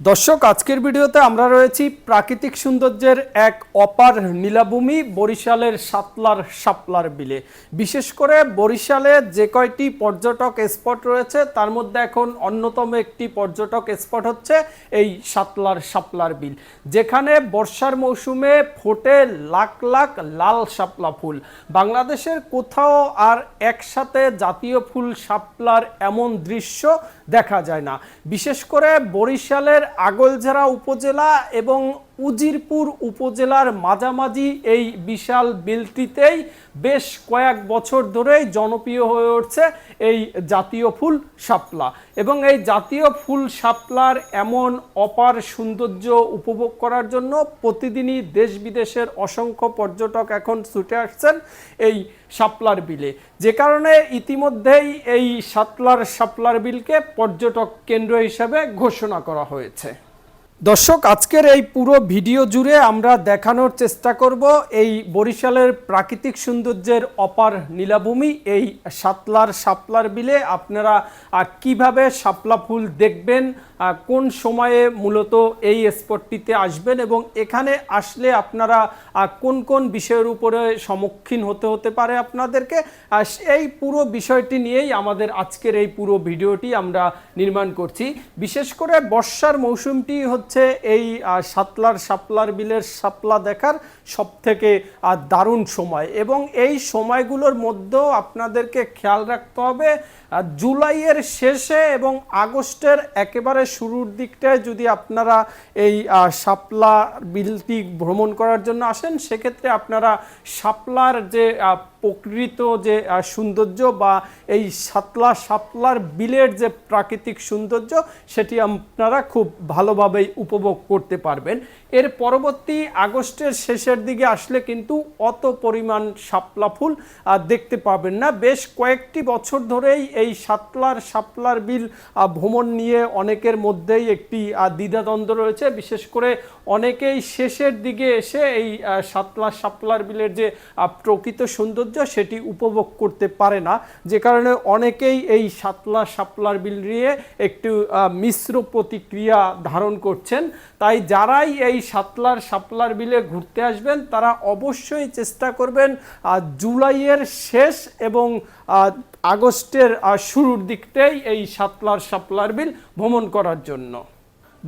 দর্শক, আজকের ভিডিওতে আমরা রয়েছি প্রাকৃতিক সৌন্দর্যের এক অপার নীলাভূমি, বরিশালের সাতলার শাপলার বিলে। বিশেষ করে বরিশালে যে কয়টি পর্যটক স্পট রয়েছে, তার মধ্যে এখন অন্যতম একটি পর্যটক স্পট হচ্ছে এই সাতলার সাপলার বিল। যেখানে বর্ষার মৌসুমে ফোটে লাখ লাখ লাল শাপলা ফুল। বাংলাদেশের কোথাও আর একসাথে জাতীয় ফুল শাপলার এমন দৃশ্য দেখা যায় না। বিশেষ করে বরিশালের আগলঝাড়া উপজেলা এবং উজিরপুর উপজেলার মাঝামাঝি এই বিশাল বিলটিতেই বেশ কয়েক বছর ধরেই জনপ্রিয় হয়ে উঠছে এই জাতীয় ফুল শাপলা। এবং এই জাতীয় ফুল শাপলার এমন অপার সৌন্দর্য উপভোগ করার জন্য প্রতিদিনই দেশ বিদেশের অসংখ্য পর্যটক এখন ছুটে আসছেন এই শাপলার বিলে। যে কারণে ইতিমধ্যেই এই সাতলার শাপলার বিলকে পর্যটক কেন্দ্র হিসাবে ঘোষণা করা হয়েছে। দর্শক, আজকের এই পুরো ভিডিও জুড়ে আমরা দেখানোর চেষ্টা করব এই বরিশালের প্রাকৃতিক সৌন্দর্যের অপার নীলাভূমি, এই সাতলার শাপলার বিলে। আপনারা কীভাবে শাপলা ফুল দেখবেন কোন সময়ে মূলত এই স্পটটিতে আসবেন এবং এখানে আসলে আপনারা কোন কোন বিষয়ের উপরে সম্মুখীন হতে হতে পারে আপনাদেরকে এই পুরো বিষয়টি নিয়েই আমাদের আজকের এই পুরো ভিডিওটি আমরা নির্মাণ করছি। বিশেষ করে বর্ষার মৌসুমটি হচ্ছে এই আহ, সাতলার শাপলার বিলের শাপলা দেখার সব থেকে দারুণ সময়। এবং এই সময়গুলোর মধ্যেও আপনাদেরকে খেয়াল রাখতে হবে জুলাইয়ের শেষে এবং আগস্টের একেবারে শুরুর দিকটায় যদি আপনারা এই শাপলা বিলটি ভ্রমণ করার জন্য আসেন সেক্ষেত্রে আপনারা শাপলার যে প্রকৃত যে সৌন্দর্য বা এই সাতলা শাপলার বিলের যে প্রাকৃতিক সৌন্দর্য, সেটি আপনারা খুব ভালোভাবেই উপভোগ করতে পারবেন। এর পরবর্তী আগস্টের শেষের দিকে আসলে কিন্তু অত পরিমাণ শাপলা ফুল দেখতে পাবেন না। বেশ কয়েকটি বছর ধরেই এই সাতলার শাপলার বিল ভ্রমণ নিয়ে অনেকের মধ্যেই একটি দ্বিধাদ্বন্দ্ব রয়েছে। বিশেষ করে অনেকেই শেষের দিকে এসে এই সাতলা শাপলার বিলের যে প্রকৃত সৌন্দর্য সেটি উপভোগ করতে পারে না। যে কারণে অনেকেই এই সাতলা সাপলার বিল নিয়ে একটু মিশ্র প্রতিক্রিয়া ধারণ করছেন। তাই যারাই এই সাতলার সাপলার বিলে ঘুরতে আসবেন, তারা অবশ্যই চেষ্টা করবেন জুলাইয়ের শেষ এবং আগস্টের শুরুর দিকটাই এই সাতলার সাপলার বিল ভ্রমণ করার জন্য।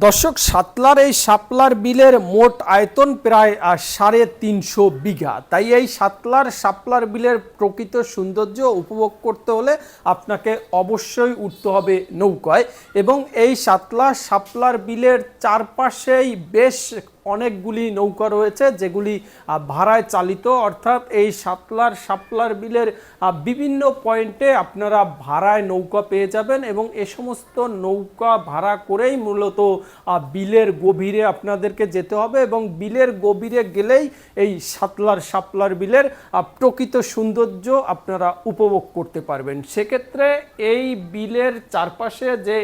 দর্শক, সাতলার এই সাপলার বিলের মোট আয়তন প্রায় সাড়ে তিনশো বিঘা। তাই এই সাতলার সাপলার বিলের প্রকৃত সৌন্দর্য উপভোগ করতে হলে আপনাকে অবশ্যই উঠতে হবে নৌকায় এবং এই সাতলা সাপলার বিলের চারপাশেই বেশ অনেকগুলি নৌকা রয়েছে, যেগুলি ভাড়ায় চালিত। অর্থাৎ এই সাতলার সাপলার বিলের বিভিন্ন পয়েন্টে আপনারা ভাড়ায় নৌকা পেয়ে যাবেন এবং এ সমস্ত নৌকা ভাড়া করেই মূলত বিলের গভীরে আপনাদেরকে যেতে হবে এবং বিলের গভীরে গেলেই এই সাতলার সাপলার বিলের প্রকৃত সৌন্দর্য আপনারা উপভোগ করতে পারবেন। সেক্ষেত্রে এই বিলের চারপাশে যে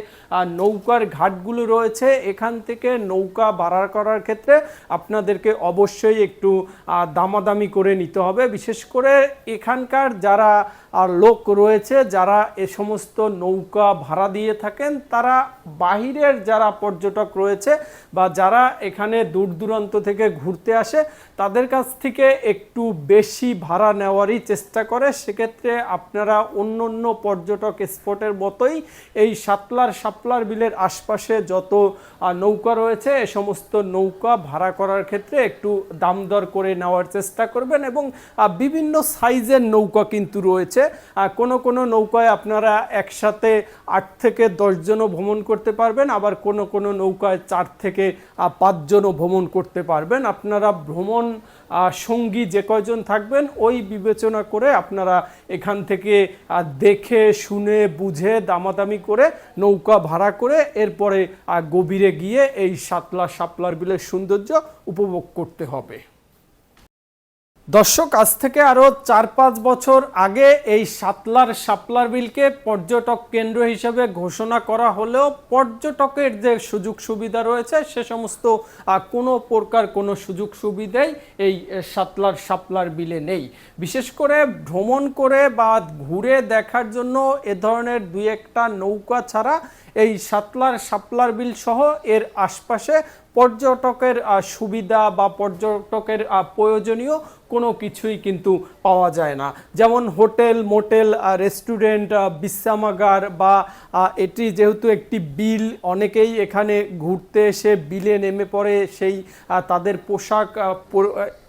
নৌকার ঘাটগুলো রয়েছে, এখান থেকে নৌকা ভাড়া করার ক্ষেত্রে আপনাদেরকে অবশ্যই একটু দামাদামি করে নিতে হবে। বিশেষ করে এখানকার যারা লোক রয়েছে, যারা এ সমস্ত নৌকা ভাড়া দিয়ে থাকেন, তারা বাহিরের যারা পর্যটক রয়েছে বা যারা এখানে দূর দূরান্ত থেকে ঘুরতে আসে, তাদের কাছ থেকে একটু বেশি ভাড়া নেওয়ারই চেষ্টা করে। সেক্ষেত্রে আপনারা অন্য অন্য পর্যটক স্পটের মতোই এই সাতলার সাপলার বিলের আশপাশে যত নৌকা রয়েছে, এ সমস্ত নৌকা ভাড়া করার ক্ষেত্রে একটু দাম দর করে নেওয়ার চেষ্টা করবেন এবং বিভিন্ন সাইজের নৌকা কিন্তু রয়েছে। কোন কোনো নৌকায় আপনারা একসাথে আট থেকে দশজনও ভ্রমণ করতে পারবেন, আবার কোনো কোনো নৌকায় চার থেকে পাঁচজনও ভ্রমণ করতে পারবেন। আপনারা ভ্রমণ সঙ্গী যে কয়জন থাকবেন, ওই বিবেচনা করে আপনারা এখান থেকে দেখে, শুনে, বুঝে, দামাদামি করে, নৌকা ভাড়া করে, এরপরে গভীরে গিয়ে এই সাতলা সাপলার বিলের সৌন্দর্য উপভোগ করতে হবে। দর্শক, আজ থেকে আরও চার পাঁচ বছর আগে এই সাতলার সাপলার বিলকে পর্যটক কেন্দ্র হিসেবে ঘোষণা করা হলেও পর্যটকের যে সুযোগ সুবিধা রয়েছে, সে সমস্ত কোনো প্রকার কোনো সুযোগ সুবিধাই এই সাতলার শাপলার বিলে নেই। বিশেষ করে ভ্রমণ করে বা ঘুরে দেখার জন্য এ ধরনের দুই একটা নৌকা ছাড়া এই সাতলার সাপলার বিল সহ এর আশপাশে পর্যটকের সুবিধা বা পর্যটকের প্রয়োজনীয় কোনো কিছুই কিন্তু পাওয়া যায় না। যেমন হোটেল, মোটেল রেস্টুরেন্ট বিশ্রামাগার বা এটি যেহেতু একটি বিল, অনেকেই এখানে ঘুরতে এসে বিলে নেমে পড়ে সেই তাদের পোশাক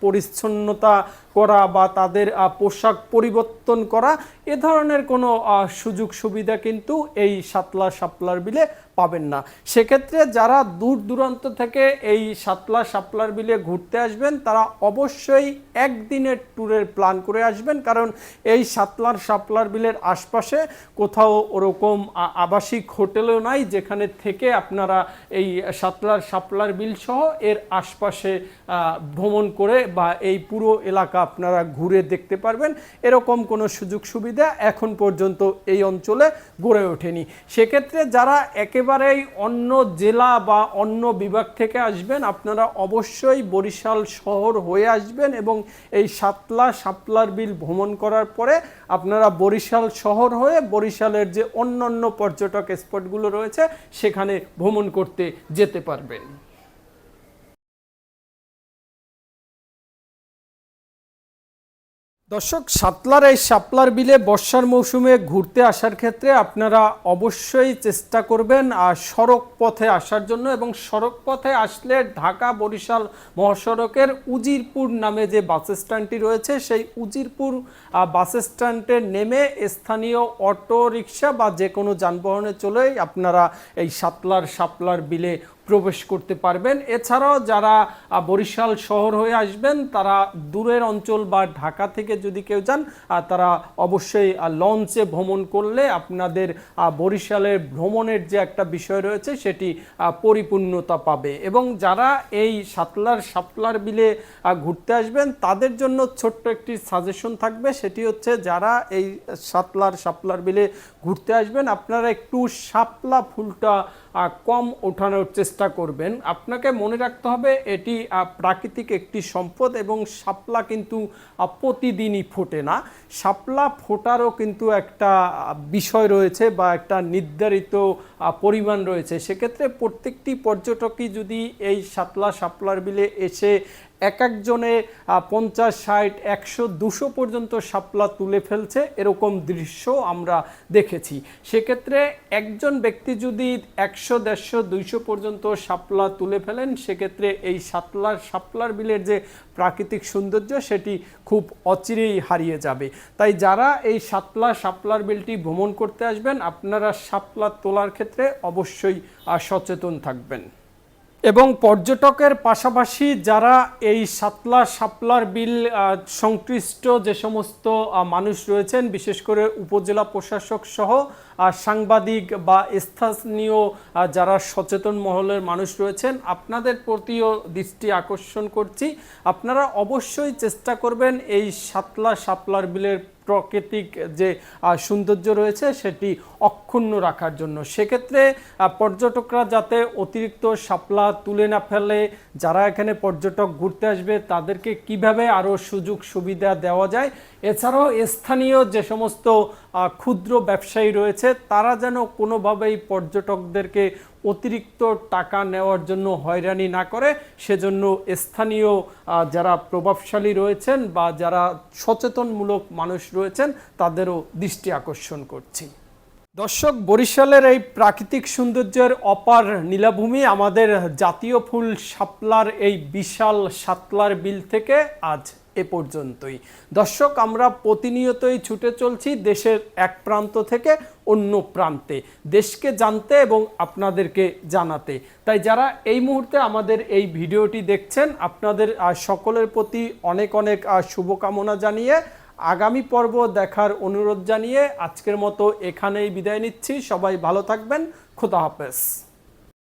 পরিচ্ছন্নতা করা বা তাদের পোশাক পরিবর্তন করা, এ ধরনের কোনো সুযোগ সুবিধা কিন্তু এই সাতলা সাপলার বিলে পাবেন না। সেক্ষেত্রে যারা দূর দূরান্ত থেকে এই সাতলা সাপলার বিলে ঘুরতে আসবেন, তারা অবশ্যই একদিনের ট্যুরের প্ল্যান করে আসবেন, কারণ এই সাতলার সাপলার বিলের আশপাশে কোথাও ওরকম আবাসিক হোটেলও নাই, যেখানে থেকে আপনারা এই সাতলার সাপলার বিল সহ এর আশপাশে ভ্রমণ করে বা এই পুরো এলাকা আপনারা ঘুরে দেখতে পারবেন। এরকম কোনো সুযোগ সুবিধা এখন পর্যন্ত এই অঞ্চলে গড়ে ওঠেনি। সেক্ষেত্রে যারা একেবারেই অন্য জেলা বা অন্য বিভাগ থেকে আসবেন, আপনারা অবশ্যই বরিশাল শহর হয়ে আসবেন এবং এই সাতলা সাপলার বিল ভ্রমণ করার পরে আপনারা বরিশাল শহর হয়ে বরিশালের যে অন্যান্য পর্যটক স্পটগুলো রয়েছে, সেখানে ভ্রমণ করতে যেতে পারবেন। দর্শক, সাতলার এই শাপলার বিলে বর্ষার মৌসুমে ঘুরতে আসার ক্ষেত্রে আপনারা অবশ্যই চেষ্টা করবেন আর সড়ক পথে আসার জন্য এবং সড়ক পথে আসলে ঢাকা বরিশাল মহাসড়কের উজিরপুর নামে যে বাস স্ট্যান্ডটি রয়েছে, সেই উজিরপুর বাস স্ট্যান্ডে নেমে স্থানীয় অটো রিক্সা বা যে কোনো যানবাহনে চলেই আপনারা এই সাতলার শাপলার বিলে প্রবেশ করতে পারবেন। এছাড়াও যারা বরিশাল শহর হয়ে আসবেন, তারা দূরের অঞ্চল বা ঢাকা থেকে যদি কেউ যান তারা অবশ্যই লঞ্চে ভ্রমণ করলে আপনাদের বরিশালের ভ্রমণের যে একটা বিষয় রয়েছে, সেটি পরিপূর্ণতা পাবে। এবং যারা এই সাতলার সাপলার বিলে ঘুরতে আসবেন, তাদের জন্য ছোট্ট একটি সাজেশন থাকবে। সেটি হচ্ছে, যারা এই সাতলার সাপলার বিলে ঘুরতে আসবেন, আপনারা একটু শাপলা ফুলটা কম ওঠানোর চেষ্টা করবেন। আপনাকে মনে রাখতে হবে, এটি প্রাকৃতিক একটি সম্পদ এবং শাপলা কিন্তু প্রতিদিনই ফোটে না। শাপলা ফোটারও কিন্তু একটা বিষয় রয়েছে বা একটা নির্ধারিত পরিমাণ রয়েছে। সেক্ষেত্রে প্রত্যেকটি পর্যটকই যদি এই শাপলা, শাপলার বিলে এসে এক একজনে পঞ্চাশ, ষাট, একশো, দুশো পর্যন্ত শাপলা তুলে ফেলছে, এরকম দৃশ্য আমরা দেখেছি। সেক্ষেত্রে একজন ব্যক্তি যদি একশো, দেড়শো, দুইশো পর্যন্ত শাপলা তুলে ফেলেন, সেক্ষেত্রে এই সাতলার শাপলার বিলের যে প্রাকৃতিক সৌন্দর্য, সেটি খুব অচিরেই হারিয়ে যাবে। তাই যারা এই সাতলা শাপলার বিলটি ভ্রমণ করতে আসবেন, আপনারা শাপলা তোলার ক্ষেত্রে অবশ্যই সচেতন থাকবেন। এবং পর্যটকের পাশাপাশি যারা এই সাতলা সাপলার বিল সংশ্লিষ্ট যে সমস্ত মানুষ রয়েছেন, বিশেষ করে উপজেলা প্রশাসক সহ সাংবাদিক বা স্থানীয় যারা সচেতন মহলের মানুষ রয়েছেন, আপনাদের প্রতিও দৃষ্টি আকর্ষণ করছি। আপনারা অবশ্যই চেষ্টা করবেন এই সাতলা শাপলার বিলের প্রাকৃতিক যে সৌন্দর্য রয়েছে, সেটি অক্ষুণ্ণ রাখার জন্য। সেক্ষেত্রে পর্যটকরা যাতে অতিরিক্ত শাপলা তুলে না ফেলে, যারা এখানে পর্যটক ঘুরতে আসবে, তাদেরকে কীভাবে আরও সুযোগ সুবিধা দেওয়া যায়? এছাড়াও স্থানীয় যে সমস্ত ক্ষুদ্র ব্যবসায়ী রয়েছে তারা যেন কোনোভাবেই পর্যটকদেরকে অতিরিক্ত টাকা নেওয়ার জন্য হয়রানি না করে। সেজন্য স্থানীয় যারা প্রভাবশালী রয়েছেন বা যারা সচেতনমূলক মানুষ রয়েছেন, তাদেরও দৃষ্টি আকর্ষণ করছি। দর্শক, বরিশালের এই প্রাকৃতিক সৌন্দর্যের অপার নীলাভূমি আমাদের জাতীয় ফুল শাপলার এই বিশাল সাতলার বিল থেকে আজ এ পর্যন্তই। দর্শক, আমরা প্রতিনিয়তই ছুটে চলছি দেশের এক প্রান্ত থেকে অন্য প্রান্তে, দেশকে জানতে এবং আপনাদেরকে জানাতে। তাই যারা এই মুহূর্তে আমাদের এই ভিডিওটি দেখছেন, আপনাদের সকলের প্রতি অনেক অনেক শুভকামনা জানিয়ে আগামী পর্ব দেখার অনুরোধ জানিয়ে আজকের মতো এখানেই বিদায় নিচ্ছি। সবাই ভালো থাকবেন। খোদা হাফেজ।